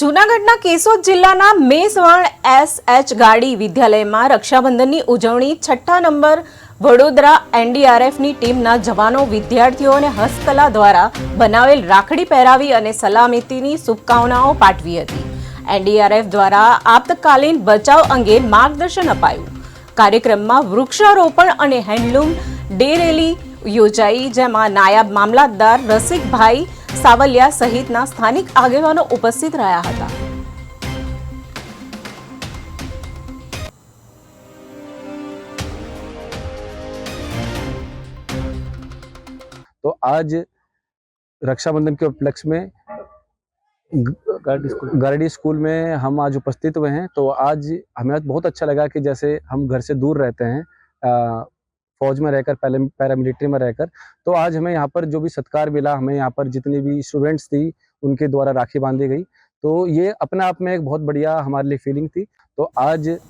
જૂનાગઢના કેશોદ જિલ્લાના મેસવણ S H ગાડી વિદ્યાલયમાં રક્ષાબંધનની ઉજવણી છઠ્ઠા નંબર વડોદરા એનડીઆરએફની ટીમના જવાનો, વિદ્યાર્થીઓ અને હસ્તકલા દ્વારા બનાવેલ રાખડી પહેરાવી અને સલામતીની શુભકામનાઓ પાઠવી હતી. એનડીઆરએફ દ્વારા આપતકાલીન બચાવ અંગે માર્ગદર્શન અપાયું. કાર્યક્રમમાં વૃક્ષારોપણ અને હેન્ડલૂમ ડે રેલી યોજાઈ, જેમાં નાયબ મામલતદાર રસિકભાઈ સાવલિયા સહિતના સ્થાનિક આગેવાનો ઉપસ્થિત રહ્યા હતા तो आज रक्षाबंधन के उपलक्ष्य में ग- गारडी स्कूल में हम आज उपस्थित हुए हैं तो आज हमें आज बहुत अच्छा लगा कि जैसे हम घर से दूर रहते हैं अ, फौज में रहकर पहले पैरामिलिट्री में रहकर। तो आज हमें यहाँ पर जो भी सत्कार मिला, हमें यहाँ पर जितनी भी स्टूडेंट्स थी, उनके द्वारा राखी बांधी गई। तो ये अपने आप में एक बहुत बढ़िया हमारे लिए फीलिंग थी। तो आज